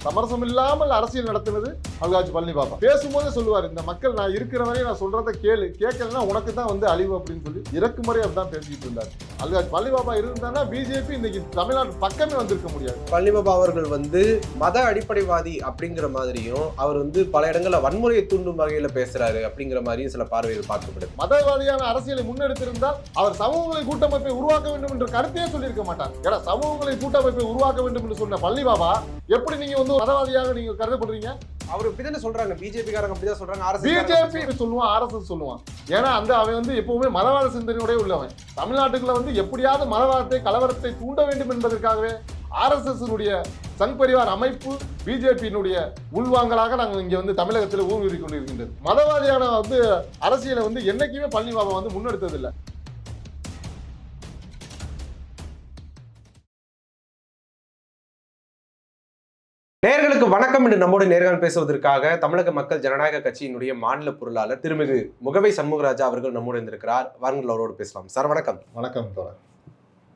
சமரசம் இல்லாமல் அரசியல் நடத்துவது அல்காஜ் பழனி பாபா பேசும்போதே சொல்லுவார் இந்த மக்கள் நான் இருக்கிற வரையும் நான் சொல்றதை கேளு. கேட்கலன்னா உனக்கு தான் வந்து அழிவு அப்படின்னு சொல்லி இறக்குமுறை அப்படிதான் பேசிக்கிட்டு இருந்தார். அல்காஜ் பழனி பாபா இருந்தானா பிஜேபி இன்னைக்கு தமிழ்நாட்டு பக்கமே வந்திருக்க முடியாது. பழனிபாபா அவர்கள் வந்து மத அடிப்படைவாதி அப்படிங்கிற மாதிரியும் அவர் வந்து பல இடங்கள்ல வன்முறையை தூண்டும் வகையில பேசுறாரு அப்படிங்கிற மாதிரியும் சில பார்வைகள் பார்க்கப்படுது. மதவாதியான அரசியலை முன்னெடுத்திருந்தால் அவர் சமூகங்களை கூட்டமைப்பை உருவாக்க வேண்டும் என்ற கருத்தையே சொல்லியிருக்க மாட்டார். ஏன்னா சமூகங்களை கூட்டமைப்பை உருவாக்க வேண்டும் என்று சொன்ன பழனி பாபா எப்படி நீங்க வந்து மதவாதியாக நீங்க கருதப்படுறீங்க? அவர் இப்படிதானே சொல்றாங்க. பிஜேபி காரங்க அப்படிதான் சொல்றாங்க. அரசு பிஜேபி சொல்லுவான் ஆர்எஸ்எஸ் சொல்லுவான். ஏன்னா அந்த அவன் வந்து எப்பவுமே மதவாத சிந்தனையோடய உள்ளவன். தமிழ்நாட்டுக்குள்ள வந்து எப்படியாவது மதவாதத்தை கலவரத்தை தூண்ட வேண்டும் என்பதற்காகவே ஆர்எஸ்எஸ் சங் பரிவார் அமைப்பு பிஜேபியினுடைய உள்வாங்கலாக நாங்கள் இங்க வந்து தமிழகத்தில் ஊடுருவி கொண்டிருக்கின்றது. மதவாதியான வந்து அரசியலை வந்து என்னைக்குமே பழனி பாபா வந்து முன்னெடுத்ததில்லை. வணக்கம் என்று நம்மோடு நேர்காணல் பேசுவதற்காக தமிழக மக்கள் ஜனநாயக கட்சியினுடைய மாநில பொருளாளர் திருமிகு முகவை சண்முகராஜா அவர்கள் நம்மோடு இருந்திருக்கிறார் வாருங்கள் அவரோடு பேசலாம். சார் வணக்கம். வணக்கம்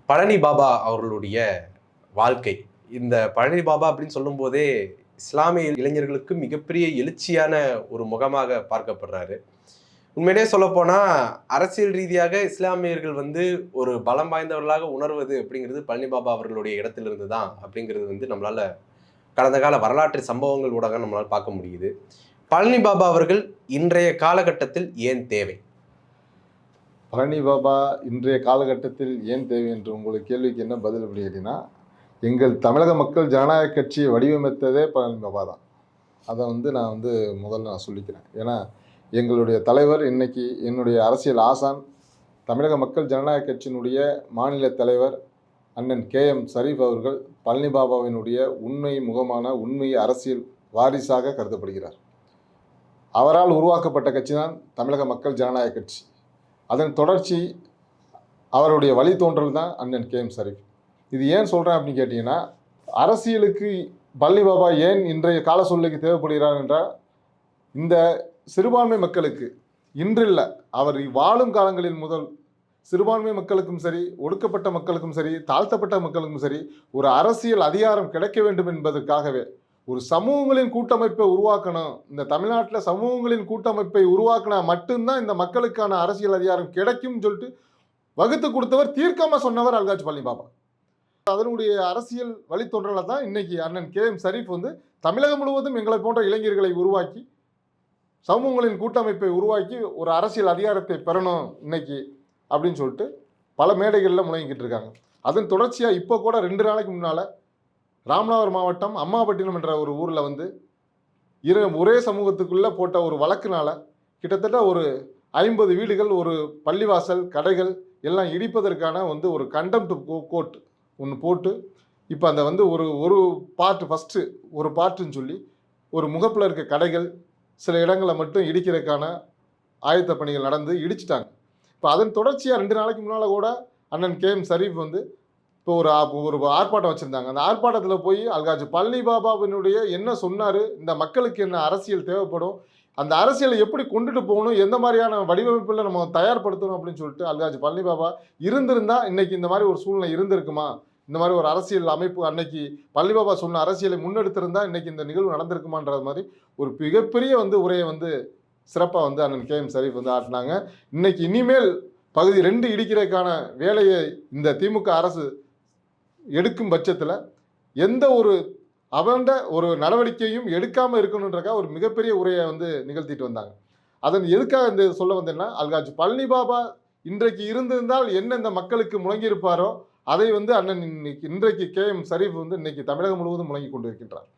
பழனி பாபா அவர்களுடைய வாழ்க்கை. இந்த பழனி பாபா அப்படின்னு சொல்லும்போதே இஸ்லாமிய இளைஞர்களுக்கு மிகப்பெரிய எழுச்சியான ஒரு முகமாக பார்க்கப்படுறாரு. உண்மையிலே சொல்லப்போனா அரசியல் ரீதியாக இஸ்லாமியர்கள் வந்து ஒரு பலம் வாய்ந்தவர்களாக உணர்வது அப்படிங்கிறது பழனி பாபா அவர்களுடைய இடத்திலிருந்து தான் அப்படிங்கிறது வந்து நம்மளால கடந்த கால வரலாற்று சம்பவங்கள் ஊடாக நம்மளால் பார்க்க முடியுது. பழனி பாபா அவர்கள் இன்றைய காலகட்டத்தில் ஏன் தேவை? பழனி பாபா இன்றைய காலகட்டத்தில் ஏன் தேவை என்று உங்களுக்கு கேள்விக்கு என்ன பதில் அப்படி கேட்டீங்கன்னா எங்கள் தமிழக மக்கள் ஜனநாயக கட்சியை வடிவமைத்ததே பழனி பாபா தான். அதை வந்து நான் வந்து முதல்ல நான் சொல்லிக்கிறேன். ஏன்னா எங்களுடைய தலைவர் இன்னைக்கு என்னுடைய அரசியல் ஆசான் தமிழக மக்கள் ஜனநாயக கட்சியினுடைய மாநில தலைவர் அண்ணன் கே எம் ஷரீஃப் அவர்கள் பழனி பாபாவினுடைய உண்மை முகமான உண்மை அரசியல் வாரிசாக கருதப்படுகிறார். அவரால் உருவாக்கப்பட்ட கட்சி தான் தமிழக மக்கள் ஜனநாயக கட்சி. அதன் தொடர்ச்சி அவருடைய வழித்தோன்றல் தான் அண்ணன் கே எம் ஷரீஃப் இது ஏன் சொல்கிறேன் அப்படின்னு கேட்டிங்கன்னா அரசியலுக்கு பழனி பாபா ஏன் இன்றைய கால சூழ்நிலைக்கு தேவைப்படுகிறார் என்றால் இந்த சிறுபான்மை மக்களுக்கு இன்றில்ல அவர் வாழும் காலங்களில் முதல் சிறுபான்மை மக்களுக்கும் சரி ஒடுக்கப்பட்ட மக்களுக்கும் சரி தாழ்த்தப்பட்ட மக்களுக்கும் சரி ஒரு அரசியல் அதிகாரம் கிடைக்க வேண்டும் என்பதற்காகவே ஒரு சமூகங்களின் கூட்டமைப்பை உருவாக்கணும். இந்த தமிழ்நாட்டில் சமூகங்களின் கூட்டமைப்பை உருவாக்கினா மட்டும்தான் இந்த மக்களுக்கான அரசியல் அதிகாரம் கிடைக்கும்னு சொல்லிட்டு வகுத்து கொடுத்தவர் தீர்க்கமாக சொன்னவர் அல்காஜ் பழனி பாபா. அதனுடைய அரசியல் வழித்தோன்றலை தான் இன்னைக்கு அண்ணன் கே எம் ஷரீஃப் வந்து தமிழகம் முழுவதும் எங்களை போன்ற இளைஞர்களை உருவாக்கி சமூகங்களின் கூட்டமைப்பை உருவாக்கி ஒரு அரசியல் அதிகாரத்தை பெறணும் இன்னைக்கு. அப்படின்னு சொல்லிட்டு பல மேடைகளில் முழங்கிக்கிட்டு இருக்காங்க. அதன் தொடர்ச்சியாக இப்போ கூட ரெண்டு நாளைக்கு முன்னால் ராமநாதபுரம் மாவட்டம் அம்மாபட்டினம் என்ற ஒரு ஊரில் வந்து இரு ஒரே சமூகத்துக்குள்ளே போட்ட ஒரு வழக்குனால கிட்டத்தட்ட ஒரு ஐம்பது வீடுகள் ஒரு பள்ளிவாசல் கடைகள் எல்லாம் இடிப்பதற்கான வந்து ஒரு கண்டெம்ட் கோர்ட் ஒன்று போட்டு இப்போ அந்த வந்து ஒரு ஒரு பார்ட் ஃபஸ்ட்டு ஒரு பார்ட்டுன்னு சொல்லி ஒரு முகப்பில் இருக்க கடைகள் சில இடங்களை மட்டும் இடிக்கிறதுக்கான ஆயத்த பணிகள் நடந்து இடிச்சிட்டாங்க. இப்போ அதன் தொடர்ச்சியாக ரெண்டு நாளைக்கு முன்னால் கூட அண்ணன் கே எம் சரீஃப் வந்து இப்போ ஒரு ஒரு ஆர்ப்பாட்டம் வச்சுருந்தாங்க. அந்த ஆர்ப்பாட்டத்தில் போய் அல்காஜ் பழனி பாபாவினுடைய என்ன சொன்னார்? இந்த மக்களுக்கு என்ன அரசியல் தேவைப்படும்? அந்த அரசியலை எப்படி கொண்டுட்டு போகணும்? எந்த மாதிரியான வடிவமைப்பில் நம்ம தயார்படுத்தணும் அப்படின்னு சொல்லிட்டு அல்காஜ் பழனி பாபா இருந்திருந்தா இன்றைக்கி இந்த மாதிரி ஒரு சூழ்நிலை இருந்திருக்குமா? இந்த மாதிரி ஒரு அரசியல் அமைப்பு அன்னைக்கு பழனி பாபா சொன்ன அரசியலை முன்னெடுத்திருந்தா இன்றைக்கி இந்த நிகழ்வு நடந்திருக்குமான்றது மாதிரி ஒரு மிகப்பெரிய வந்து உரையை வந்து சிறப்பாக வந்து அண்ணன் கே எம் சரீஃப் வந்து ஆட்டினாங்க. இன்னைக்கு இனிமேல் பகுதி ரெண்டு இடிக்கிறதுக்கான வேலையை இந்த திமுக அரசு எடுக்கும் பட்சத்தில் எந்த ஒரு அவண்ட ஒரு நடவடிக்கையும் எடுக்காமல் இருக்கணுன்றக்காக ஒரு மிகப்பெரிய உரையை வந்து நிகழ்த்திட்டு வந்தாங்க. அதன் எதுக்காக இந்த சொல்ல வந்தேன்னா அல்காஜ் பழனி பாபா இன்றைக்கு இருந்திருந்தால் என்ன இந்த மக்களுக்கு முழங்கியிருப்பாரோ அதை வந்து அண்ணன் இன்னைக்கு இன்றைக்கு கே எம் சரீஃப் வந்து இன்னைக்கு தமிழகம் முழுவதும் முழங்கி கொண்டிருக்கின்றார்.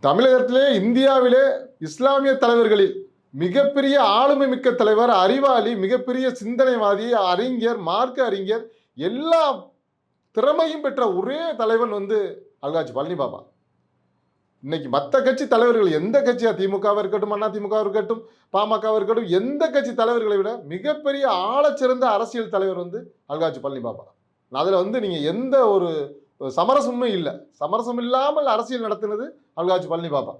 தமிழகத்திலே இந்தியாவிலே இஸ்லாமிய தலைவர்களில் மிகப்பெரிய ஆளுமை மிக்க தலைவர் அறிவாளி மிகப்பெரிய சிந்தனைவாதி அறிஞர் மார்க்க அறிஞர் எல்லா திறமையும் பெற்ற ஒரே தலைவன் வந்து அல்காஜ் பழனி பாபா இன்னைக்கு மற்ற கட்சி தலைவர்கள் எந்த கட்சியா திமுகவாக இருக்கட்டும் அண்ணா திமுகவாக இருக்கட்டும் பாமகவாக இருக்கட்டும் எந்த கட்சி தலைவர்களை விட மிகப்பெரிய ஆழச்சிறந்த அரசியல் தலைவர் வந்து அல்காஜ் பழனி பாபா அதில் வந்து நீங்கள் எந்த ஒரு சமரசமும் இல்லை. சமரசம் இல்லாமல் அரசியல் நடத்தினது அல்காஜ் பழனி பாபா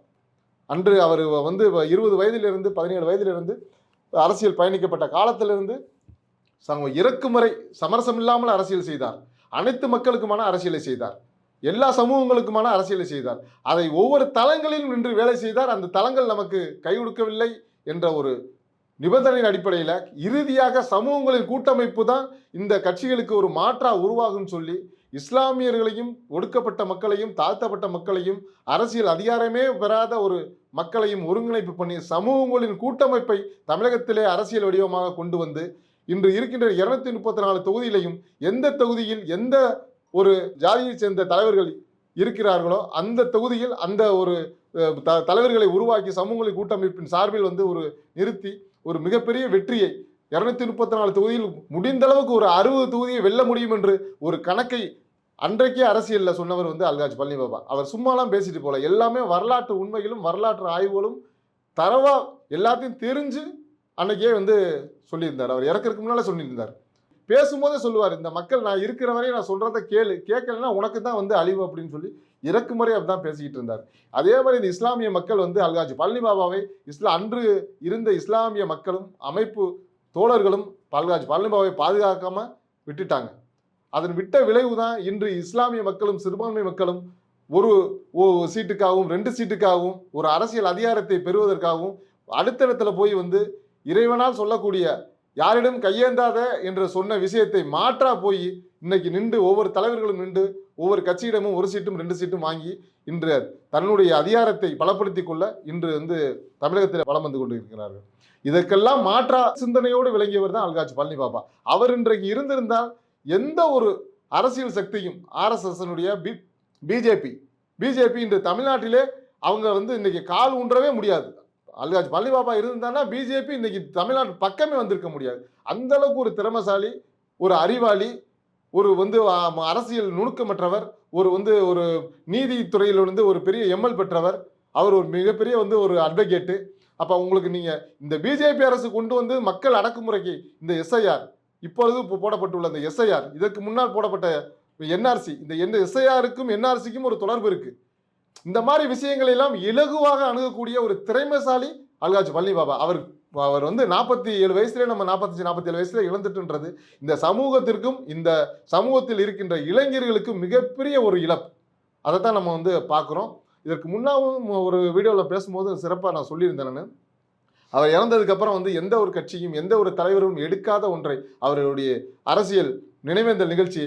அன்று அவர் வந்து இருபது வயதிலிருந்து பதினேழு வயதிலிருந்து அரசியல் பயணிக்கப்பட்ட காலத்திலிருந்து இறக்குமுறை சமரசம் இல்லாமல் அரசியல் செய்தார். அனைத்து மக்களுக்குமான அரசியலை செய்தார். எல்லா சமூகங்களுக்குமான அரசியலை செய்தார். அதை ஒவ்வொரு தளங்களிலும் நின்று வேலை செய்தார். அந்த தளங்கள் நமக்கு கை கொடுக்கவில்லை என்ற ஒரு நிபந்தனையின் அடிப்படையில் இறுதியாக சமூகங்களின் கூட்டமைப்பு தான் இந்த கட்சிகளுக்கு ஒரு மாற்றா உருவாகும் சொல்லி இஸ்லாமியர்களையும் ஒடுக்கப்பட்ட மக்களையும் தாழ்த்தப்பட்ட மக்களையும் அரசியல் அதிகாரமே பெறாத ஒரு மக்களையும் ஒருங்கிணைப்பு பண்ணி சமூகங்களின் கூட்டமைப்பை தமிழகத்திலே அரசியல் வடிவமாக கொண்டு வந்து இன்று இருக்கின்ற இருநூத்தி முப்பத்தி நாலு தொகுதியிலையும் எந்த தொகுதியில் எந்த ஒரு ஜாதியைச் சேர்ந்த தலைவர்கள் இருக்கிறார்களோ அந்த தொகுதியில் அந்த ஒரு த- தலைவர்களை உருவாக்கி சமூகங்களின் கூட்டமைப்பின் சார்பில் வந்து ஒரு நிறுத்தி ஒரு மிகப்பெரிய வெற்றியை இரநூத்தி முப்பத்தி நாலு தொகுதியில் முடிந்த அளவுக்கு ஒரு அறுபது தொகுதியை வெல்ல முடியும் என்று ஒரு கணக்கை அன்றைக்கே அரசியலில் சொன்னவர் வந்து அல்காஜ் பழனி பாபா. அவர் சும்மாலாம் பேசிட்டு போல. எல்லாமே வரலாற்று உண்மைகளும் வரலாற்று ஆய்வுகளும் தரவா எல்லாத்தையும் தெரிஞ்சு அன்னைக்கே வந்து சொல்லியிருந்தார். அவர் இறக்கிறதுக்கு முன்னால சொல்லியிருந்தார். பேசும்போதே சொல்லுவார் இந்த மக்கள் நான் இருக்கிற வரையும் நான் சொல்றத கேளு. கேட்கலன்னா உனக்கு தான் வந்து அழிவு அப்படின்னு சொல்லி இறக்குமுறை அப்படி அப்படிதான் பேசிக்கிட்டு இருந்தார். அதே மாதிரி இந்த இஸ்லாமிய மக்கள் வந்து அல்காஜ் பழனி பாபாவை இஸ்லா அன்று இருந்த இஸ்லாமிய மக்களும் அமைப்பு தோழர்களும் பல்காஜ் பழனி பாபாவை பாதுகாக்காம விட்டுட்டாங்க. அதன் விட்ட விளைவு தான் இன்று இஸ்லாமிய மக்களும் சிறுபான்மை மக்களும் ஒரு சீட்டுக்காகவும் ரெண்டு சீட்டுக்காகவும் ஒரு அரசியல் அதிகாரத்தை பெறுவதற்காகவும் அடுத்த இடத்துல போய் வந்து இறைவனால் சொல்லக்கூடிய யாரிடம் கையேந்தாத என்று சொன்ன விஷயத்தை மாற்றா போய் இன்னைக்கு நின்று ஒவ்வொரு தலைவர்களும் நின்று ஒவ்வொரு கட்சியிடமும் ஒரு சீட்டும் ரெண்டு சீட்டும் வாங்கி இன்று தன்னுடைய அதிகாரத்தை பலப்படுத்தி கொள்ள இன்று வந்து தமிழகத்தில் வலம் வந்து கொண்டிருக்கிறார்கள். இதற்கெல்லாம் மாற்றா சிந்தனையோடு விளங்கியவர் தான் அல்காஜ் பழனி பாபா. அவர் இன்றைக்கு இருந்திருந்தால் எந்த ஒரு அரசியல் சக்தியும் ஆர்எஸ்எஸ்னுடைய பி பிஜேபி பிஜேபி இன்று தமிழ்நாட்டிலே அவங்க வந்து இன்னைக்கு கால் ஊன்றவே முடியாது. அல்காஜ் பழனி பாபா பிஜேபி இன்னைக்கு தமிழ்நாட்டு பக்கமே வந்திருக்க முடியாது. அந்த அளவுக்கு ஒரு திறமசாலி ஒரு அறிவாளி ஒரு வந்து அரசியல் நுணுக்கமற்றவர் ஒரு வந்து ஒரு நீதித்துறையில் வந்து ஒரு பெரிய எம்எல் பெற்றவர். அவர் ஒரு மிகப்பெரிய வந்து ஒரு அட்வொகேட்டு அப்போ உங்களுக்கு நீங்கள் இந்த பிஜேபி அரசு கொண்டு வந்து மக்கள் அடக்குமுறைக்கு இந்த எஸ்ஐஆர் இப்பொழுது போடப்பட்டுள்ள இந்த எஸ்ஐஆர் இதற்கு முன்னால் போடப்பட்ட என்ஆர்சி இந்த என் எஸ்ஐஆருக்கும் என்ஆர்சிக்கும் ஒரு தொடர்பு இருக்கு. இந்த மாதிரி விஷயங்களை எல்லாம் இலகுவாக அணுகக்கூடிய ஒரு திறமைசாலி அல்காஜ் பழனி பாபா. அவர் அவர் வந்து நாற்பத்தி ஏழு வயசுலேயே நம்ம நாற்பத்தஞ்சு நாற்பத்தி ஏழு வயசுல இழந்துட்டுன்றது இந்த சமூகத்திற்கும் இந்த சமூகத்தில் இருக்கின்ற இளைஞர்களுக்கும் மிகப்பெரிய ஒரு இழப்பு. அதைத்தான் நம்ம வந்து பார்க்குறோம். இதற்கு முன்னாவும் ஒரு வீடியோவில் பேசும்போது சிறப்பாக நான் சொல்லியிருந்தேன் நான். அவர் இறந்ததுக்கப்புறம் வந்து எந்த ஒரு கட்சியும் எந்த ஒரு தலைவரும் எடுக்காத ஒன்றை அவருடைய அரசியல் நினைவேந்தல் நிகழ்ச்சி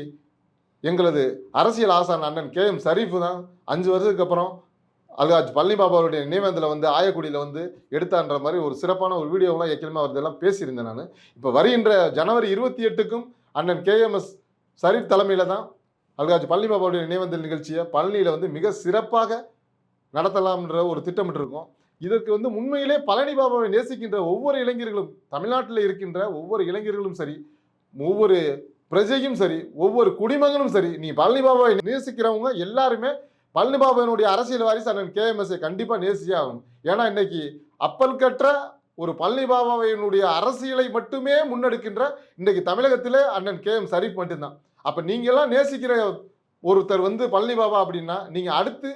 எங்களது அரசியல் ஆசான் அண்ணன் கே எம் ஷரீஃப் தான். அஞ்சு வருஷத்துக்கு அப்புறம் அல்காஜ் பழனி பாபாவுடைய நினைவேந்தலை வந்து ஆயக்குடியில் வந்து எடுத்தான்ற மாதிரி ஒரு சிறப்பான ஒரு வீடியோவெலாம் ஏற்கனவே அவர்தெல்லாம் பேசியிருந்தேன் நான். இப்போ வருகின்ற ஜனவரி இருபத்தி எட்டுக்கும் அண்ணன் கேஎம்எஸ் ஷரீஃப் தலைமையில் தான் அல்காஜ் பழனி பாபாவுடைய நினைவேந்தல் நிகழ்ச்சியை பழனியில் வந்து மிக சிறப்பாக நடத்தலாம்ன்ற ஒரு திட்டமிட்டு இருக்கோம் இதற்கு வந்து உண்மையிலே பழனி பாபாவை நேசிக்கின்ற ஒவ்வொரு இளைஞர்களும் தமிழ்நாட்டில் இருக்கின்ற ஒவ்வொரு இளைஞர்களும் சரி ஒவ்வொரு பிரஜையும் சரி ஒவ்வொரு குடிமகனும் சரி நீ பழனி பாபாவை நேசிக்கிறவங்க எல்லாருமே பழனி பாபாவினுடைய அரசியல் வாரிசு அண்ணன் கேஎம்எஸ்ஐ கண்டிப்பாக நேசிச்சே ஆகும் ஏன்னா இன்னைக்கு அப்பல் கற்ற ஒரு பழனி பாபாவினுடைய அரசியலை மட்டுமே முன்னெடுக்கின்ற இன்னைக்கு தமிழகத்திலே அண்ணன் கே எம் ஷரீஃப் மட்டும்தான். அப்போ நீங்கள்லாம் நேசிக்கிற ஒருத்தர் வந்து பழனி பாபா அப்படின்னா நீங்கள் அடுத்து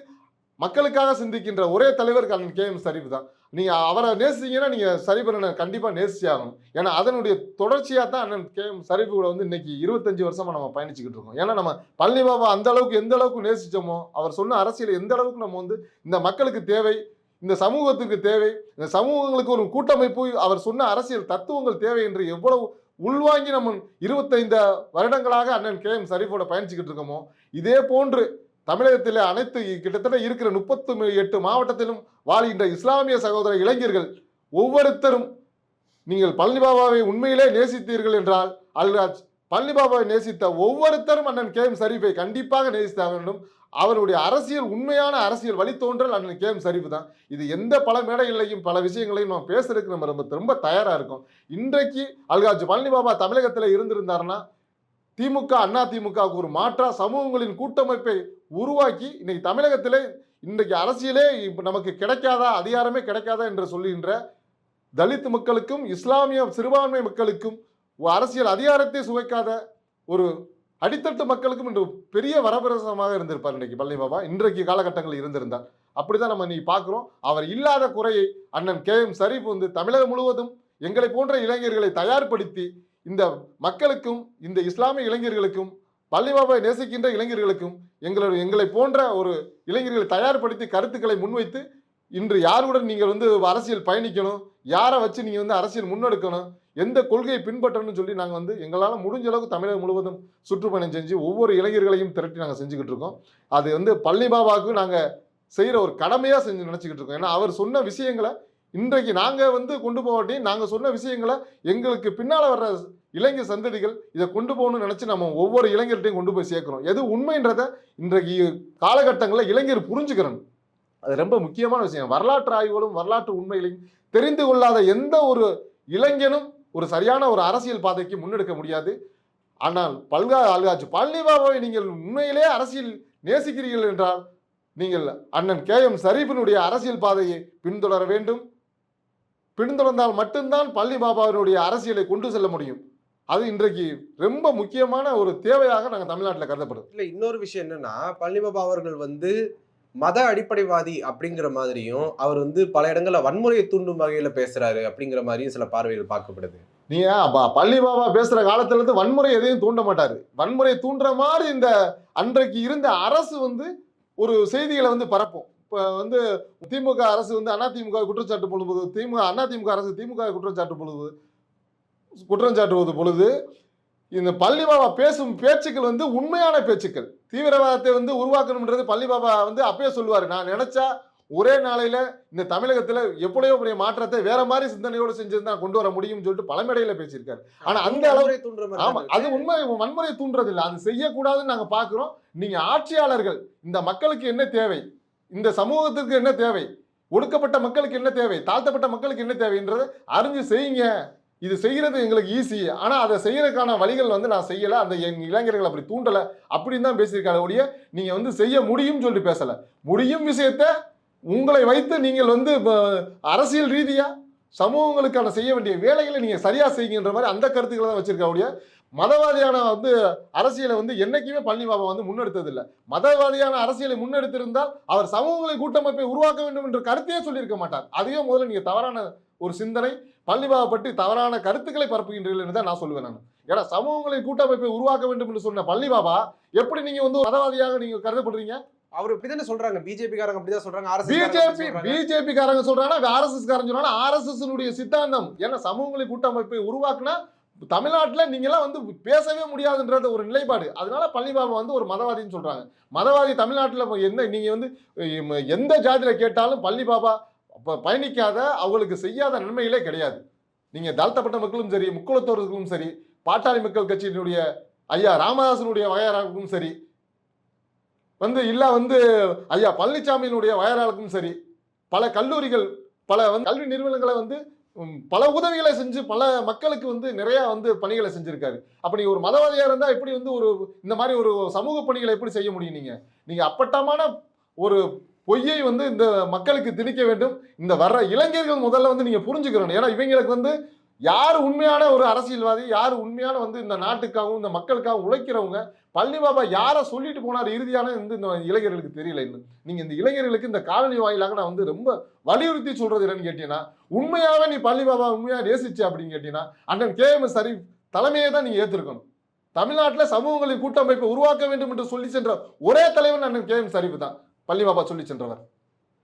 மக்களுக்காக சிந்திக்கின்ற ஒரே தலைவர் கண்ணன் கே எம் ஷரீஃப் தான். நீங்கள் அவரை நேசிங்கன்னா நீங்கள் ஷரீஃபனை கண்டிப்பாக நேசிச்சே ஆகணும் ஏன்னா அதனுடைய தொடர்ச்சியாக தான் அண்ணன் கே எம் ஷரீஃப் கூட வந்து இன்னைக்கு இருபத்தஞ்சு வருஷமாக நம்ம பயணிச்சுக்கிட்டு இருக்கோம். ஏன்னா நம்ம பழனி பாபா அந்த அளவுக்கு எந்த அளவுக்கு நேசிச்சோமோ அவர் சொன்ன அரசியல் எந்த அளவுக்கு நம்ம வந்து இந்த மக்களுக்கு தேவை இந்த சமூகத்துக்கு தேவை இந்த சமூகங்களுக்கு ஒரு கூட்டமைப்பு அவர் சொன்ன அரசியல் தத்துவங்கள் தேவை என்று எவ்வளவு உள்வாங்கி நம்ம இருபத்தைந்து வருடங்களாக அண்ணன் கே எம் ஷரீஃபோட பயணிச்சுக்கிட்டு இருக்கோமோ இதே போன்று தமிழகத்தில் அனைத்து கிட்டத்தட்ட இருக்கிற முப்பத்து எட்டு மாவட்டத்திலும் வாழ்கின்ற இஸ்லாமிய சகோதர இளைஞர்கள் ஒவ்வொருத்தரும் நீங்கள் பழனி பாபாவை உண்மையிலே நேசித்தீர்கள் என்றால் அல்ராஜ் பழனி பாபாவை நேசித்த ஒவ்வொருத்தரும் அண்ணன் கே எம் சரீஃபை கண்டிப்பாக நேசித்தாக வேண்டும். அவருடைய அரசியல் உண்மையான அரசியல் வழித்தோன்றல் அண்ணன் கே எம் ஷரீஃப் தான். இது எந்த பல மேடைகளையும் பல விஷயங்களையும் நம்ம பேசுறதுக்கு நம்ம ரொம்ப ரொம்ப தயாராக இருக்கும். இன்றைக்கு அல்காஜ் பழனி பாபா தமிழகத்தில் இருந்திருந்தாருன்னா திமுக அண்ணா திமுகவுக்கு ஒரு மாற்றா சமூகங்களின் கூட்டமைப்பை உருவாக்கி இன்றைக்கி தமிழகத்தில் இன்றைக்கு அரசியலே இப்போ நமக்கு கிடைக்காதா அதிகாரமே கிடைக்காதா என்று சொல்லுகின்ற தலித் மக்களுக்கும் இஸ்லாமிய சிறுபான்மை மக்களுக்கும் அரசியல் அதிகாரத்தை சுவைக்காத ஒரு அடித்தட்டு மக்களுக்கும் இன்று பெரிய வரப்பிரசமாக இருந்திருப்பார் இன்றைக்கு பழனி பாபா. இன்றைக்கு காலகட்டங்களில் இருந்திருந்தார் அப்படிதான் நம்ம இன்றைக்கி பார்க்குறோம். அவர் இல்லாத குறையை அண்ணன் கே எம் சரீப் வந்து தமிழகம் முழுவதும் எங்களை போன்ற இளைஞர்களை தயார்படுத்தி இந்த மக்களுக்கும் இந்த இஸ்லாமிய இளைஞர்களுக்கும் பள்ளி நேசிக்கின்ற இளைஞர்களுக்கும் எங்களுடைய எங்களை போன்ற ஒரு இளைஞர்களை தயார்படுத்தி கருத்துக்களை முன்வைத்து இன்று யாருடன் நீங்கள் வந்து அரசியல் பயணிக்கணும்? யாரை வச்சு நீங்கள் வந்து அரசியல் முன்னெடுக்கணும்? எந்த கொள்கையை பின்பற்றணும்னு சொல்லி நாங்கள் வந்து எங்களால் முடிஞ்ச அளவுக்கு தமிழகம் முழுவதும் சுற்றுப்பயணம் செஞ்சு ஒவ்வொரு இளைஞர்களையும் திரட்டி நாங்கள் செஞ்சுக்கிட்டு இருக்கோம். அது வந்து பள்ளி பாபாவுக்கு நாங்கள் செய்கிற ஒரு கடமையாக செஞ்சு நினச்சிக்கிட்டு இருக்கோம். ஏன்னா அவர் சொன்ன விஷயங்களை இன்றைக்கு நாங்கள் வந்து கொண்டு போகாட்டி நாங்கள் சொன்ன விஷயங்களை எங்களுக்கு பின்னால் வர்ற இளைஞர் சந்ததிகள் இதை கொண்டு போகணும்னு நினச்சி நம்ம ஒவ்வொரு இளைஞர்கிட்டையும் கொண்டு போய் சேர்க்குறோம். எது உண்மைன்றதை இன்றைக்கு காலகட்டங்களில் இளைஞர் புரிஞ்சுக்கிறணும். அது ரொம்ப முக்கியமான விஷயம். வரலாற்று ஆய்வுகளும் வரலாற்று உண்மைகளையும் தெரிந்து கொள்ளாத எந்த ஒரு இளைஞனும் ஒரு சரியான ஒரு அரசியல் பாதைக்கு முன்னெடுக்க முடியாது. ஆனால் பல்கா அல்காஜ் பழனி பாபாவை நீங்கள் உண்மையிலே அரசியல் நேசிக்கிறீர்கள் என்றால் நீங்கள் அண்ணன் கே எம் சரீஃபினுடைய அரசியல் பாதையை பின்தொடர வேண்டும். பின்தொடர்ந்தால் மட்டும்தான் பள்ளி பாபாவினுடைய அரசியலை கொண்டு செல்ல முடியும். அது இன்றைக்கு ரொம்ப முக்கியமான ஒரு தேவையாக நாங்கள் தமிழ்நாட்டில் கருதப்படுது. இல்ல இன்னொரு விஷயம் என்னன்னா பழனி பாபா அவர்கள் வந்து மத அடிப்படைவாதி அப்படிங்கிற மாதிரியும் அவர் வந்து பல இடங்கள்ல வன்முறையை தூண்டும் வகையில பேசுறாரு அப்படிங்கிற மாதிரியும் சில பார்வைகள் பார்க்கப்படுது. அப்ப பள்ளி பாபா பேசுற காலத்துல இருந்து வன்முறை எதையும் தூண்ட மாட்டாரு. வன்முறை தூண்டுற மாதிரி இந்த அன்றைக்கு இருந்த அரசு வந்து ஒரு செய்திகளை வந்து பரப்பும். இப்போ வந்து திமுக அரசு வந்து அதிமுக குற்றச்சாட்டு பொழுது திமுக அதிமுக அரசு திமுக குற்றச்சாட்டு பொழுது குற்றம் சாட்டுவது பொழுது இந்த பள்ளி பாபா பேசும் பேச்சுக்கள் வந்து உண்மையான பேச்சுக்கள். தீவிரவாதத்தை வந்து உருவாக்கணும்ன்றது பள்ளி பாபா வந்து அப்பயே சொல்லுவார். நான் நினைச்சா ஒரே நாளையில இந்த தமிழகத்துல எப்படியோ பெரிய மாற்றத்தை வேற மாதிரி சிந்தனையோடு செஞ்சிருந்தா கொண்டு வர முடியும்னு சொல்லிட்டு பல மேடையில பேசியிருக்காரு. ஆனா அந்த அளவு தூண்டுற மாதிரி ஆமா தானே அது உண்மை வன்முறை தூண்டுறது இல்லை அது செய்யக்கூடாதுன்னு நாங்க பாக்குறோம் நீங்க ஆட்சியாளர்கள் இந்த மக்களுக்கு என்ன தேவை? இந்த சமூகத்திற்கு என்ன தேவை? ஒடுக்கப்பட்ட மக்களுக்கு என்ன தேவை? தாழ்த்தப்பட்ட மக்களுக்கு என்ன தேவைன்றதை அறிஞ்சு செய்யுங்க. இது செய்கிறது எங்களுக்கு ஈஸி ஆனால் அதை செய்யறதுக்கான வழிகள் வந்து நான் செய்யலை. அந்த என் இளைஞர்கள் அப்படி தூண்டலை. அப்படின்னு தான் பேசியிருக்காங்க ஒழிய நீங்கள் வந்து செய்ய முடியும்னு சொல்லிட்டு பேசலை. முடியும் விஷயத்த உங்களை வைத்து நீங்கள் வந்து அரசியல் ரீதியாக சமூகங்களுக்கான செய்ய வேண்டிய வேலைகளை நீங்கள் சரியாக செய்யுங்கன்ற மாதிரி அந்த கருத்துக்களை தான் வச்சுருக்க ஒழிய மதவாதியான வந்து அரசியலை வந்து என்னைக்குமே பழனி பாபா வந்து முன்னெடுத்தது இல்லை மதவாதியான அரசியலை முன்னெடுத்திருந்தால் அவர் சமூகங்களை கூட்டமைப்பை உருவாக்க வேண்டும் என்ற கருத்தையே சொல்லியிருக்க மாட்டார். அதையே முதல்ல நீங்க தவறான ஒரு சிந்தனை பாபா பற்றி தவறான கருத்துக்களை பரப்புகின்றீர்கள் என்று தான் நான் சொல்லுவேன் நான். ஏன்னா சமூகங்களின் கூட்டமைப்பை உருவாக்க வேண்டும் என்று சொன்ன பழனி பாபா எப்படி நீங்க வந்து மதவாதியாக நீங்க கருதப்படுறீங்க? அவர் சொல்றாங்க. காரங்க அப்படிதான் சொல்றாங்க. RSS காரங்க பிஜேபி அப்படி சொல்றாங்க. பிஜேபி காரங்க சொல்றாங்கன்னா ஆர்எஸ்எஸ் காரங்க சொல்றாங்க. ஆர்எஸ்எஸ் சித்தாந்தம் ஏன்னா சமூகங்களை கூட்டமைப்பை உருவாக்குனா தமிழ்நாட்டில் நீங்களாம் வந்து பேசவே முடியாதுன்றது ஒரு நிலைப்பாடு. அதனால பழனிபாபா வந்து ஒரு மதவாதின்னு சொல்கிறாங்க மதவாதி தமிழ்நாட்டில் என்ன நீங்கள் வந்து எந்த ஜாதியில் கேட்டாலும் பழனிபாபா பயணிக்காத அவங்களுக்கு செய்யாத நன்மைகளே கிடையாது. நீங்கள் தாழ்த்தப்பட்ட மக்களும் சரி முக்குளத்தோர்களுக்கும் சரி பாட்டாளி மக்கள் கட்சியினுடைய ஐயா ராமதாசனுடைய வகையறாருக்கும் சரி வந்து இல்லை வந்து ஐயா பழனிசாமியினுடைய வயராளுக்கும் சரி பல கல்லூரிகள் பல வந்து கல்வி நிறுவனங்களை வந்து பல உதவிகளை செஞ்சு பல மக்களுக்கு வந்து நிறையா வந்து பணிகளை செஞ்சுருக்காரு. அப்படி ஒரு மதவாதியாக இருந்தால் எப்படி வந்து ஒரு இந்த மாதிரி ஒரு சமூக பணிகளை எப்படி செய்ய முடியும் நீங்கள் நீங்கள் அப்பட்டமான ஒரு பொய்யை வந்து இந்த மக்களுக்கு திணிக்க வேண்டும். இந்த வர்ற இளைஞர்கள் முதல்ல வந்து நீங்கள் புரிஞ்சுக்கிறணும் ஏன்னா இவங்களுக்கு வந்து யார் உண்மையான ஒரு அரசியல்வாதி யார் உண்மையான வந்து இந்த நாட்டுக்காகவும் இந்த மக்களுக்காகவும் உழைக்கிறவங்க பழனி பாபா யாரை சொல்லிட்டு போனார் இறுதியான வந்து இந்த இளைஞர்களுக்கு தெரியல இன்னும். நீங்கள் இந்த இளைஞர்களுக்கு இந்த காலனி வாயிலாக நான் வந்து ரொம்ப வலியுறுத்தி சொல்றது என்னன்னு கேட்டீங்கன்னா உண்மையாகவே நீ பழனி பாபா உண்மையாக நேசிச்சு அப்படின்னு கேட்டீங்கன்னா அண்ணன் கே எம் சரி தலைமையை தான் நீங்கள் ஏற்றிருக்கணும் தமிழ்நாட்டில் சமூகங்களின் கூட்டமைப்பை உருவாக்க வேண்டும் என்று சொல்லி சென்ற ஒரே தலைவன் அண்ணன் கே எம் சரிப்பு தான். பள்ளி பாபா சொல்லி சென்றவர்.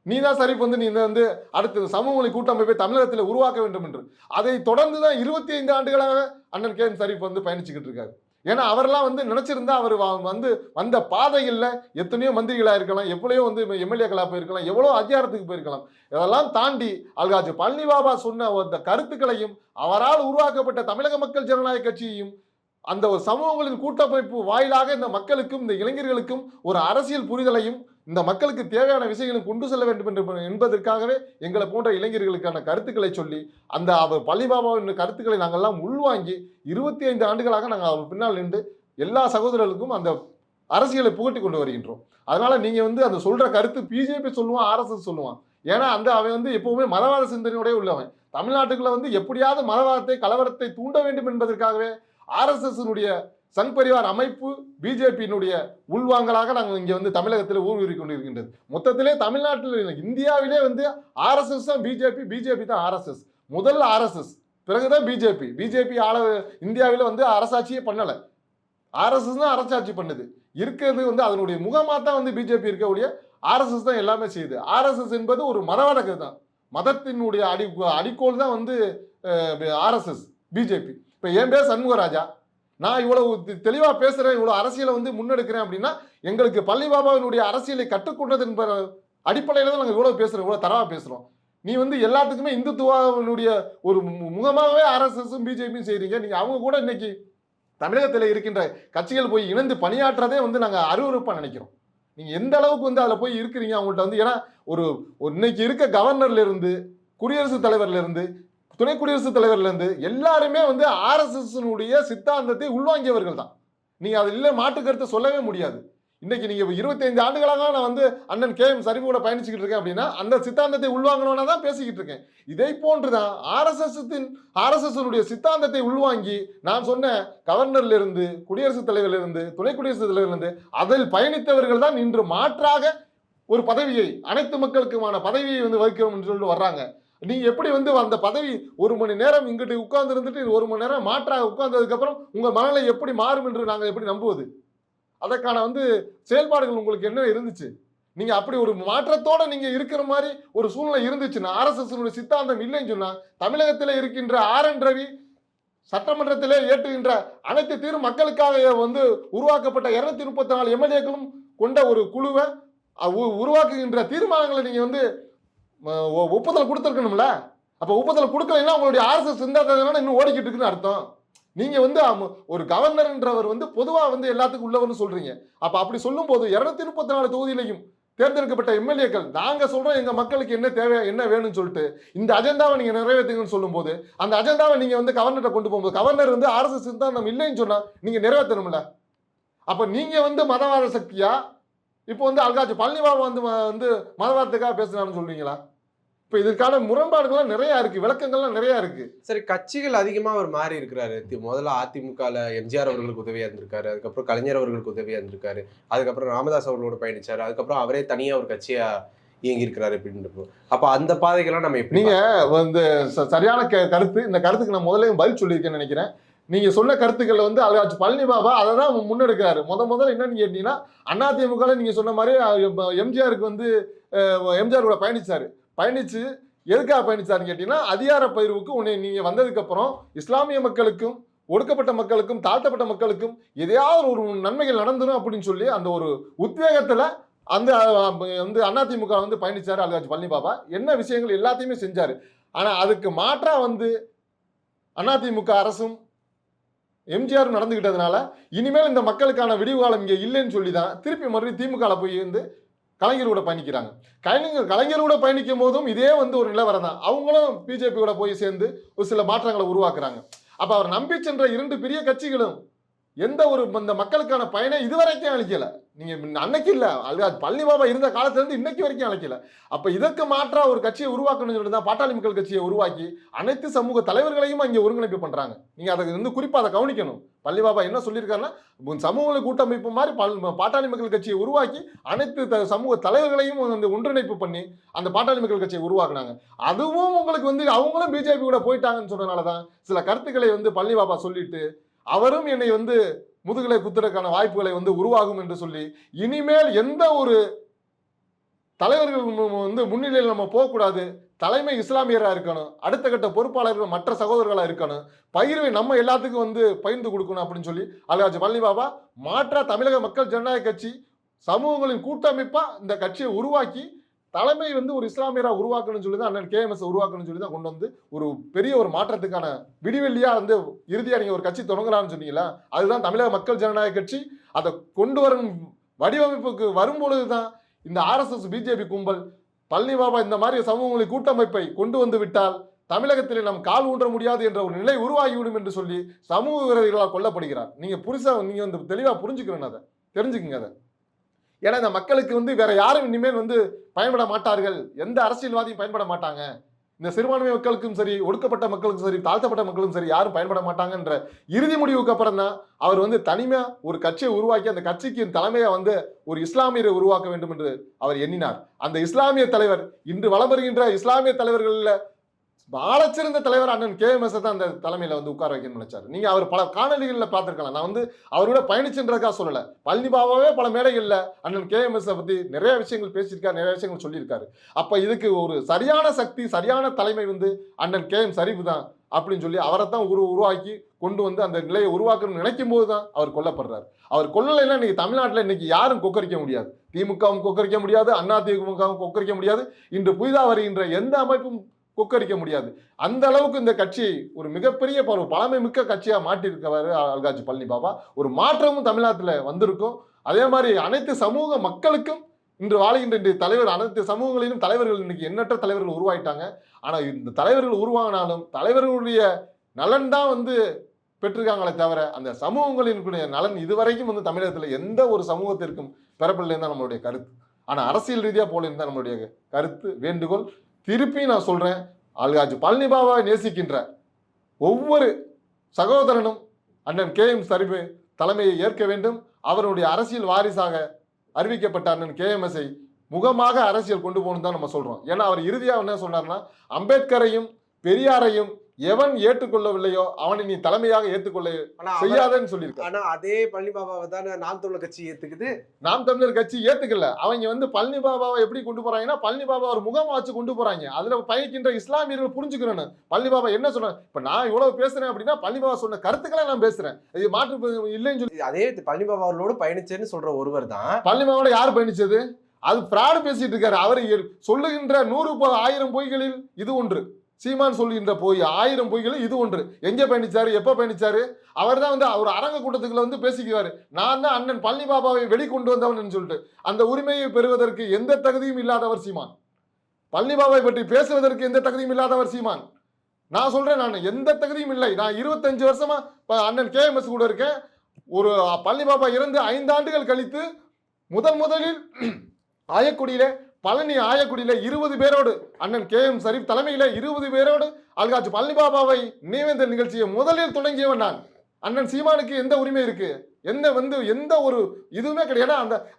நீ தான் சரிப்பு வந்து நீ வந்து அடுத்த சமூகங்களின் கூட்டமைப்பை தமிழகத்தில் உருவாக்க வேண்டும் என்று அதை தொடர்ந்து தான் இருபத்தி ஐந்து ஆண்டுகளாக அண்ணன் கே எம் சரிப் வந்து பயணிச்சுக்கிட்டு இருக்காரு. ஏன்னா அவரெல்லாம் வந்து நினைச்சிருந்தா அவர் வந்து வந்த பாதையில் எத்தனையோ மந்திரிகளாக இருக்கலாம் எவ்வளவோ வந்து எம்எல்ஏக்களாக போயிருக்கலாம் எவ்வளோ அதிகாரத்துக்கு போயிருக்கலாம். இதெல்லாம் தாண்டி அல்காஜ் பழனி பாபா சொன்ன அந்த கருத்துக்களையும் அவரால் உருவாக்கப்பட்ட தமிழக மக்கள் ஜனநாயக கட்சியையும் அந்த ஒரு சமூகங்களின் கூட்டமைப்பு வாயிலாக இந்த மக்களுக்கும் இந்த இளைஞர்களுக்கும் ஒரு அரசியல் புரிதலையும் இந்த மக்களுக்கு தேவையான விஷயங்களை கொண்டு செல்ல வேண்டும் என்று என்பதற்காகவே எங்களை போன்ற இளைஞர்களுக்கான கருத்துக்களை சொல்லி அந்த அவர் பள்ளிபாபாவின் கருத்துக்களை நாங்கள்லாம் உள்வாங்கி இருபத்தி ஐந்து ஆண்டுகளாக நாங்கள் அவர் பின்னால் நின்று எல்லா சகோதரர்களுக்கும் அந்த அரசியலை புகட்டி கொண்டு வருகின்றோம். அதனால நீங்க வந்து அந்த சொல்ற கருத்து பிஜேபி சொல்லுவான் ஆர்எஸ்எஸ் சொல்லுவான். ஏன்னா அந்த அவன் வந்து எப்பவுமே மதவாத சிந்தனையோடய உள்ளவன். தமிழ்நாட்டுக்குள்ள வந்து எப்படியாவது மதவாதத்தை கலவரத்தை தூண்ட வேண்டும் என்பதற்காகவே ஆர்எஸ்எஸ்னுடைய சங் பரிவார் அமைப்பு பிஜேபியினுடைய உள்வாங்கலாக நாங்கள் இங்கே வந்து தமிழகத்தில் ஊடுருவி கொண்டிருக்கின்றது. மொத்தத்திலே தமிழ்நாட்டில் இந்தியாவிலே வந்து ஆர்எஸ்எஸ் தான் பிஜேபி பிஜேபி தான் ஆர்எஸ்எஸ். முதல் ஆர்எஸ்எஸ் பிறகுதான் பிஜேபி. பிஜேபி ஆள இந்தியாவில் வந்து அரசாட்சியே பண்ணலை. ஆர்எஸ்எஸ் தான் அரசாட்சி பண்ணுது. இருக்கிறது வந்து அதனுடைய முகமாக தான் வந்து பிஜேபி இருக்கக்கூடிய ஆர்எஸ்எஸ் தான் எல்லாமே செய்யுது. ஆர்எஸ்எஸ் என்பது ஒரு மதவடக்கு தான். மதத்தினுடைய அடி அடிக்கோள் தான் வந்து ஆர்எஸ்எஸ் பிஜேபி. இப்போ என் பேர் சண்முகராஜா. நான் இவ்வளவு தெளிவாக தெளிவா பேசுறேன் இவ்வளவு அரசியலை வந்து முன்னெடுக்கிறேன் அப்படின்னா எங்களுக்கு பள்ளி பாபாவினுடைய அரசியலை கற்றுக்கொண்டது என்ப அடிப்படையில் தான் நாங்கள் இவ்வளவு பேசுறோம் இவ்வளவு தரவா பேசுறோம். நீ வந்து எல்லாத்துக்குமே இந்துத்துவாவினுடைய ஒரு மு- முகமாகவே ஆர்எஸ்எஸும் பிஜேபியும் செய்கிறீங்க நீங்கள் அவங்க கூட இன்னைக்கு தமிழகத்தில் இருக்கின்ற கட்சிகள் போய் இணைந்து பணியாற்றதே வந்து நாங்கள் அருவறுப்பாக நினைக்கிறோம். நீங்கள் எந்த அளவுக்கு வந்து அதில் போய் இருக்கிறீங்க அவங்கள்ட்ட வந்து? ஏன்னா ஒரு இன்னைக்கு இருக்க கவர்னர்லேருந்து குடியரசுத் தலைவர்லேருந்து துணை குடியரசுத் தலைவர்லேருந்து எல்லாருமே வந்து ஆர்எஸ்எஸ்னுடைய சித்தாந்தத்தை உள்வாங்கியவர்கள் தான். நீங்கள் அதில் இல்லை மாற்று கருத்தை சொல்லவே முடியாது. இன்னைக்கு நீங்கள் இருபத்தைந்து ஆண்டுகளாக நான் வந்து அண்ணன் கே எம் சரிவோட பயணிச்சுக்கிட்டு இருக்கேன் அப்படின்னா அந்த சித்தாந்தத்தை உள்வாங்கணும்னா தான் பேசிக்கிட்டு இருக்கேன். இதை போன்றுதான் ஆர்எஸ்எஸ்ஸின் ஆர்எஸ்எஸ்னுடைய சித்தாந்தத்தை உள்வாங்கி நான் சொன்ன கவர்னர்லேருந்து குடியரசுத் தலைவர்லேருந்து துணை குடியரசுத் தலைவர்லேருந்து அதில் பயணித்தவர்கள் தான் இன்று மாற்றாக ஒரு பதவியை அனைத்து மக்களுக்குமான பதவியை வந்து வகிக்கிறோம் என்று சொல்லிட்டு வர்றாங்க. நீ எப்படி வந்து அந்த பதவி ஒரு மணி நேரம் இங்கிட்டு உட்கார்ந்து இருந்துட்டு ஒரு மணி நேரம் மாற்றாக உட்கார்ந்ததுக்கப்புறம் உங்கள் மனநிலை எப்படி மாறும் என்று நாங்கள் எப்படி நம்புவது? அதற்கான வந்து செயல்பாடுகள் உங்களுக்கு என்ன இருந்துச்சு? நீங்கள் அப்படி ஒரு மாற்றத்தோடு நீங்கள் இருக்கிற மாதிரி ஒரு சூழ்நிலை இருந்துச்சுன்னா ஆர்எஸ்எஸ்னுடைய சித்தாந்தம் இல்லைன்னு சொன்னால் தமிழகத்தில் இருக்கின்ற ஆர் என் ரவி சட்டமன்றத்திலே ஏற்றுகின்ற அனைத்து தீர் மக்களுக்காக வந்து உருவாக்கப்பட்ட இரநூத்தி முப்பத்தி நாலு எம்எல்ஏக்களும் கொண்ட ஒரு குழுவை உருவாக்குகின்ற தீர்மானங்களை நீங்கள் வந்து ஒப்புதல் கொடுத்துருக்கணும்ல? அப்போ ஒப்புதல் கொடுக்கலைன்னா உங்களுடைய ஆர்எஸ்எஸ் சிந்தாந்தம் இன்னும் ஓடிக்கிட்டு இருக்குன்னு அர்த்தம். நீங்கள் வந்து ஒரு கவர்னர்ன்றவர் வந்து பொதுவாக வந்து எல்லாத்துக்கும் உள்ளவர்னு சொல்கிறீங்க அப்போ அப்படி சொல்லும்போது இரநூத்தி முப்பத்தி நாலு தொகுதியிலையும் தேர்ந்தெடுக்கப்பட்ட எம்எல்ஏக்கள் நாங்கள் சொல்கிறோம் எங்கள் மக்களுக்கு என்ன தேவை என்ன வேணும்னு சொல்லிட்டு இந்த அஜெண்டாவை நீங்கள் நிறைவேற்றுங்கன்னு சொல்லும்போது அந்த அஜெண்டாவை நீங்கள் வந்து கவர்னர்கிட்ட கொண்டு போகும்போது கவர்னர் வந்து ஆர்எஸ்எஸ் சித்தாந்தம் இல்லைன்னு சொன்னால் நீங்கள் நிறைவேற்றணும்ல? அப்போ நீங்கள் வந்து மதவாத சக்தியாக இப்போ வந்து அல்காஜ் பழனிபாபா வந்து ம- வந்து மதவாதத்துக்காக பேசுனான்னு சொல்கிறீங்களா இப்போ இதற்கான முரண்பாடுகள்லாம் நிறைய இருக்கு விளக்கங்கள்லாம் நிறைய இருக்கு. சரி கட்சிகள் அதிகமா அவர் மாறி இருக்கிறாரு. முதல்ல அதிமுகல எம்ஜிஆர் அவர்களுக்கு உதவியா இருந்திருக்காரு அதுக்கப்புறம் கலைஞர் அவர்களுக்கு உதவியா இருந்திருக்காரு அதுக்கப்புறம் ராமதாஸ் அவர்களோட பயணிச்சாரு அதுக்கப்புறம் அவரே தனியா ஒரு கட்சியா இயங்கி இருக்கிறாரு அப்படின்னு அப்ப அந்த பாதைகள்லாம் நம்ம எப்படி நீங்க வந்து சரியான க- கருத்து இந்த கருத்துக்கு நான் முதல்ல பதில் சொல்லியிருக்கேன்னு நினைக்கிறேன். நீங்க சொன்ன கருத்துக்கள் வந்து அல்காட்சி பழனி பாபா அதை தான் முன்னெடுக்கிறாரு. முத முதல்ல என்னன்னு கேட்டீங்கன்னா அதிமுக நீங்க சொன்ன மாதிரி எம்ஜிஆருக்கு வந்து எம்ஜிஆர் கூட பயணிச்சாரு. பயணித்து எதுக்காக பயணிச்சாருன்னு கேட்டிங்கன்னா அதிகார பயிர்வுக்கு உன்னை நீங்கள் வந்ததுக்கப்புறம் இஸ்லாமிய மக்களுக்கும் ஒடுக்கப்பட்ட மக்களுக்கும் தாழ்த்தப்பட்ட மக்களுக்கும் எதையாவது ஒரு நன்மைகள் நடந்துடும் அப்படின்னு சொல்லி அந்த ஒரு உத்வேகத்தில் அந்த வந்து அதிமுக வந்து பயணித்தார் அல்காட்சி பழனி பாபா. என்ன விஷயங்கள் எல்லாத்தையுமே செஞ்சார். ஆனால் அதுக்கு மாற்றாக வந்து அதிமுக அரசும் எம்ஜிஆரும் நடந்துக்கிட்டதுனால இனிமேல் இந்த மக்களுக்கான விடிவு காலம் இங்கே இல்லைன்னு சொல்லி தான் திருப்பி மறுபடியும் திமுகவில் போய் வந்து கலைஞர் கூட பயணிக்கிறாங்க. கலைஞர் கலைஞரோட பயணிக்கும் போதும் இதே வந்து ஒரு நிலவரம் தான் அவங்களும் பிஜேபியோட போய் சேர்ந்து ஒரு சில மாற்றங்களை உருவாக்குறாங்க. அப்ப அவர் நம்பி சென்ற இரண்டு பெரிய கட்சிகளும் எந்த ஒரு இந்த மக்களுக்கான பயனை இதுவரைக்கும் அளிக்கலை. நீங்கள் அன்னைக்கு இல்லை. அது பழனி பாபா இருந்த காலத்துலேருந்து இன்னைக்கு வரைக்கும் அழைக்கல அப்போ இதற்கு மாற்றாக ஒரு கட்சியை உருவாக்கணும்னு சொல்லிட்டு தான் பாட்டாளி மக்கள் கட்சியை உருவாக்கி அனைத்து சமூக தலைவர்களையும் அங்கே ஒருங்கிணைப்பு பண்ணுறாங்க நீங்கள் அதை வந்து குறிப்பாக அதை கவனிக்கணும். பள்ளி பாபா என்ன சொல்லியிருக்காருன்னா உன் சமூக கூட்டமைப்பு மாதிரி பல்- பாட்டாளி மக்கள் கட்சியை உருவாக்கி அனைத்து த- சமூக தலைவர்களையும் வந்து ஒன்றிணைப்பு பண்ணி அந்த பாட்டாளி மக்கள் கட்சியை உருவாக்குனாங்க. அதுவும் உங்களுக்கு வந்து அவங்களும் பிஜேபி கூட போயிட்டாங்கன்னு சொன்னதுனால தான் சில கருத்துக்களை வந்து பள்ளி பாபா சொல்லிட்டு அவரும் என்னை வந்து முதுகலை குத்துறதுக்கான வாய்ப்புகளை வந்து உருவாகும் என்று சொல்லி இனிமேல் எந்த ஒரு தலைவர்கள் வந்து முன்னிலையில் நம்ம போகக்கூடாது. தலைமை இஸ்லாமியராக இருக்கணும். அடுத்த கட்ட பொறுப்பாளர்கள் மற்ற சகோதரர்களாக இருக்கணும். பயிர்வை நம்ம எல்லாத்துக்கும் வந்து பகிர்ந்து கொடுக்கணும் அப்படின்னு சொல்லி அல்காஜி பழனி பாபா மாற்றா தமிழக மக்கள் ஜனநாயக கட்சி சமூகங்களின் கூட்டமைப்பாக இந்த கட்சியை உருவாக்கி தலைமை வந்து ஒரு இஸ்லாமியராக உருவாக்கணும்னு சொல்லி தான் அண்ணன் கேஎம்எஸ் உருவாக்கணும்னு சொல்லி தான் கொண்டு வந்து ஒரு பெரிய ஒரு மாற்றத்துக்கான விடிவெள்ளியாக வந்து இறுதியாக நீங்கள் ஒரு கட்சி தொடங்குறான்னு சொன்னீங்களா அதுதான் தமிழக மக்கள் ஜனநாயக கட்சி. அதை கொண்டு வரும் வடிவமைப்புக்கு வரும்பொழுது தான் இந்த ஆர்எஸ்எஸ் பிஜேபி கும்பல் பழனி பாபா இந்த மாதிரி சமூகங்களை கூட்டமைப்பை கொண்டு வந்து விட்டால் தமிழகத்தில் நாம் கால் ஊன்ற முடியாது என்ற ஒரு நிலை உருவாகிவிடும் என்று சொல்லி சமூக விரோதிகளால் கொல்லப்படுகிறார். நீங்கள் புரிசா நீங்கள் வந்து தெளிவாக புரிஞ்சுக்கிறேன் அதை. தெரிஞ்சுக்குங்க அதை. ஏன்னா இந்த மக்களுக்கு வந்து வேற யாரும் இனிமேல் வந்து பயன்பட மாட்டார்கள். எந்த அரசியல்வாதியும் பயன்பட மாட்டாங்க. இந்த சிறுபான்மை மக்களுக்கும் சரி ஒடுக்கப்பட்ட மக்களுக்கும் சரி தாழ்த்தப்பட்ட மக்களுக்கும் சரி யாரும் பயன்பட மாட்டாங்கன்ற இறுதி முடிவுக்கு அப்புறம் தான் அவர் வந்து தனிமையாக ஒரு கட்சியை உருவாக்கி அந்த கட்சிக்கு தலைமையை வந்து ஒரு இஸ்லாமியரை உருவாக்க வேண்டும் என்று அவர் எண்ணினார். அந்த இஸ்லாமிய தலைவர் இன்று வலம் வருகின்ற இஸ்லாமிய தலைவர்களில் ஆளச்சிறந்த தலைவர் அண்ணன் கே கேஎம்எஸ் தான் அந்த தலைமையில் வந்து உட்கார வைக்கணும்னு நினைச்சாரு. நீங்கள் அவர் பல காணொலிகளில் பார்த்துருக்கலாம். நான் வந்து அவரோட பயணிச்சுன்றதுக்காக சொல்லலை. பழனி பாபாவே பல மேடைகளில் அண்ணன் கே எம் எஸ்ஸை பற்றி நிறைய விஷயங்கள் பேசியிருக்காரு நிறைய விஷயங்கள் சொல்லியிருக்காரு. அப்போ இதுக்கு ஒரு சரியான சக்தி சரியான தலைமை வந்து அண்ணன் கே எம் சரிவு தான் அப்படின்னு சொல்லி அவரை தான் உரு உருவாக்கி கொண்டு வந்து அந்த நிலையை உருவாக்கணும்னு நினைக்கும் போது தான் அவர் கொல்லப்படுறாரு. அவர் கொல்லலைன்னா இன்னைக்கு தமிழ்நாட்டில் இன்னைக்கு யாரும் கொக்கரிக்க முடியாது. திமுகவும் கொக்கரிக்க முடியாது அண்ணா திமுகவும் கொக்கரிக்க முடியாது. இன்று புதிதாக வருகின்ற எந்த அமைப்பும் கொக்கரிக்க முடியாது. அந்த அளவுக்கு இந்த கட்சி ஒரு மிகப்பெரிய ஒரு பழமை மிக்க கட்சியாக மாட்டியிருக்கவர் அல்காஜி பழனி பாபா. ஒரு மாற்றமும் தமிழ்நாட்டில் வந்திருக்கும். அதே மாதிரி அனைத்து சமூக மக்களுக்கும் இன்று வாழ்கின்ற இன்றைய தலைவர் அனைத்து சமூகங்களிலும் தலைவர்கள் இன்னைக்கு எண்ணற்ற தலைவர்கள் உருவாயிட்டாங்க. ஆனால் இந்த தலைவர்கள் உருவாகினாலும் தலைவர்களுடைய நலன் தான் வந்து பெற்றிருக்காங்களே தவிர அந்த சமூகங்களினுடைய நலன் இதுவரைக்கும் வந்து தமிழகத்தில் எந்த ஒரு சமூகத்திற்கும் பெறப்படலைன்னு தான் நம்மளுடைய கருத்து. ஆனால் அரசியல் ரீதியாக போலேன்னு தான் நம்மளுடைய கருத்து. வேண்டுகோள். திருப்பி நான் சொல்கிறேன் அல்காஜ் பழனி பாபாவை நேசிக்கின்ற ஒவ்வொரு சகோதரனும் அண்ணன் கே எம் சரிபு தலைமையை ஏற்க வேண்டும். அவருடைய அரசியல் வாரிசாக அறிவிக்கப்பட்ட அண்ணன் கேஎம்எஸ்ஐ முகமாக அரசியல் கொண்டு போகணும் தான் நம்ம சொல்கிறோம் ஏன்னா அவர் இறுதியாக என்ன சொன்னார்னா அம்பேத்கரையும் பெரியாரையும் எவன் ஏற்றுக்கொள்ளவில்லையோ அவனை நீ தலைமையாக ஏற்றுக்கொள்ள செய்யாதன்னு சொல்லியிருக்காரு ஆனா அதே பழனி பாபாவை தானே நாம் தமிழர் கட்சி ஏத்துக்குது. நாம் தமிழர் கட்சி ஏத்துக்கல. அவங்க வந்து பழனி பாபாவை எப்படி கொண்டு போறாங்கன்னா பழனி பாபா ஒரு முகமா வச்சு கொண்டு போறாங்க. அதுல பயணிக்கின்ற இஸ்லாமியர்கள் புரிஞ்சுக்கிறேன்னு. பழனி பாபா என்ன சொன்னாங்க இப்ப நான் இவ்வளவு பேசுறேன் அப்படின்னா பழனி பாபா சொன்ன கருத்துக்களை நான் பேசுறேன். இது மாற்று இல்லைன்னு சொல்லி அதே பழனி பாபா அவர்களோடு பயணிச்சேன்னு சொல்ற ஒருவர் தான். பழனி பாபாவோட யார் பயணிச்சது? அது பிராடு பேசிட்டு இருக்காரு. அவர் சொல்லுகின்ற நூறு ஆயிரம் பொய்களில் இது ஒன்று. சீமான் சொல்கின்ற பொய் ஆயிரம் பொய்களும் இது ஒன்று. எங்கே பயணிச்சாரு? எப்போ பயணிச்சாரு? அவர் தான் வந்து அவர் அரங்க கூட்டத்துக்குள்ள வந்து பேசிக்குவார். நான் தான் அண்ணன் பழனி பாபாவை வெளிக்கொண்டு வந்தவன் சொல்லிட்டு. அந்த உரிமையை பெறுவதற்கு எந்த தகுதியும் இல்லாதவர் சீமான். பழனி பாபாவை பற்றி பேசுவதற்கு எந்த தகுதியும் இல்லாதவர் சீமான். நான் சொல்கிறேன் நான் எந்த தகுதியும் இல்லை. நான் இருபத்தஞ்சு வருஷமாக இப்ப அண்ணன் கேஎம்எஸ் கூட இருக்கேன். ஒரு பழனி பாபா இறந்து ஐந்து ஆண்டுகள் கழித்து முதல் முதலில் ஆயக்குடியிலே பழனி ஆயக்குடியில் இருபது பேரோடு அண்ணன் கே எம் சரீப் தலைமையில் இருபது பேரோடு அல்காஜ் பழனி பாபாவை நினைவேந்தல் நிகழ்ச்சியை முதலில் தொடங்கியவன் நான். அண்ணன் சீமானுக்கு எந்த உரிமை இருக்கு? எந்த வந்து எந்த ஒரு இதுவுமே கிடையாது.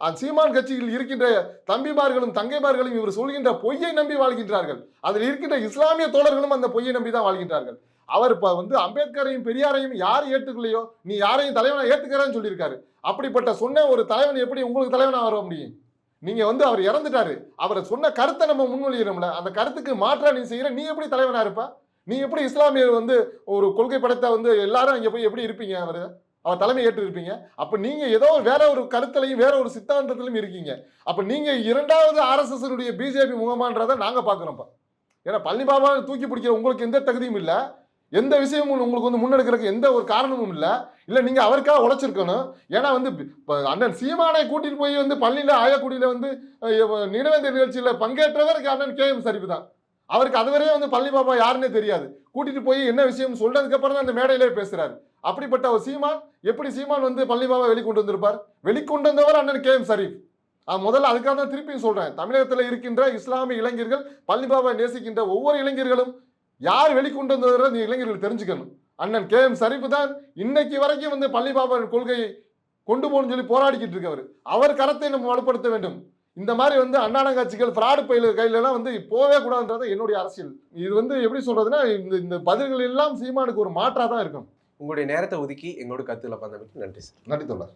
அந்த சீமான் கட்சியில் இருக்கின்ற தம்பிமார்களும் தங்கைமார்களும் இவர் சொல்கின்ற பொய்யை நம்பி வாழ்கின்றார்கள். அதில் இருக்கின்ற இஸ்லாமிய தோழர்களும் அந்த பொய்யை நம்பி தான் வாழ்கின்றார்கள். அவர் இப்போ வந்து அம்பேத்கரையும் பெரியாரையும் யார் ஏற்றுக்கலையோ நீ யாரையும் தலைவனாக ஏற்றுக்கிறான்னு சொல்லியிருக்காரு. அப்படிப்பட்ட சொன்ன ஒரு தலைவன் எப்படி உங்களுக்கு தலைவனாக வர முடியும்? நீங்க வந்து அவர் இறந்துட்டாரு. அவரை சொன்ன கருத்தை நம்ம முன்மொழிகிறோம்ல அந்த கருத்துக்கு மாற்றா நீ செய்யற நீ எப்படி தலைவனா இருப்பா? நீ எப்படி இஸ்லாமியர் வந்து ஒரு கொள்கை படத்தை வந்து எல்லாரும் இங்க போய் எப்படி இருப்பீங்க? அவர் அவர் தலைமை ஏற்று இருப்பீங்க அப்ப நீங்க ஏதோ வேற ஒரு கருத்துலையும் வேற ஒரு சித்தாந்தத்திலும் இருக்கீங்க. அப்ப நீங்க இரண்டாவது ஆர்எஸ்எஸ் பிஜேபி முகமான்றதை நாங்க பாக்குறோம்ப்பா ஏன்னா பழனி பாபா தூக்கி பிடிக்கிற உங்களுக்கு எந்த தகுதியும் இல்லை. எந்த விஷயமும் உங்களுக்கு வந்து முன்னெடுக்கிறதுக்கு எந்த ஒரு காரணமும் இல்லை. இல்லை நீங்கள் அவருக்காக உழைச்சிருக்கணும். ஏன்னா வந்து அண்ணன் சீமானை கூட்டிகிட்டு போய் வந்து பள்ளியில் ஆயக்குடியில் வந்து அஹ், நினைவேந்த பங்கேற்றவருக்கு அண்ணன் கே. எம். சரிப்பு தான். அவருக்கு அதுவரையே வந்து பள்ளி பாபா யாருன்னே தெரியாது. கூட்டிகிட்டு போய் என்ன விஷயம் சொல்றதுக்கு தான் அந்த மேடையிலே பேசுகிறார் அப்படிப்பட்ட ஒரு சீமான் எப்படி சீமான் வந்து பள்ளி பாபா வெளிக்கொண்டு வந்திருப்பார்? வெளிக்கொண்டு வந்தவர் அண்ணன் கே. எம். சரீப் முதல்ல அதுக்காக தான் திருப்பியும் சொல்கிறேன் தமிழகத்தில் இருக்கின்ற இஸ்லாமிய இளைஞர்கள் பள்ளி பாபா நேசிக்கின்ற ஒவ்வொரு இளைஞர்களும் யார் வெளிக்கொண்டு வந்தவரை இந்த இளைஞர்கள் தெரிஞ்சுக்கணும். அண்ணன் கே எம் சரிப்பு தான் இன்னைக்கு வரைக்கும் வந்து பள்ளி பாபா கொள்கையை கொண்டு போகணும்னு சொல்லி போராடிக்கிட்டு இருக்கவர். அவர் கரத்தை நம்ம வலுப்படுத்த வேண்டும். இந்த மாதிரி வந்து அண்ணாடங்காட்சிகள் ஃப்ராடு பயில கையிலலாம் வந்து போவே கூடாதுன்றது என்னுடைய அரசியல். இது வந்து எப்படி சொல்றதுன்னா இந்த இந்த பதில்கள் எல்லாம் சீமானுக்கு ஒரு மாற்றா தான் இருக்கும். உங்களுடைய நேரத்தை ஒதுக்கி எங்களோட கருத்துக்களை பந்தமைக்கு நன்றி சார். நன்றி தோழர்.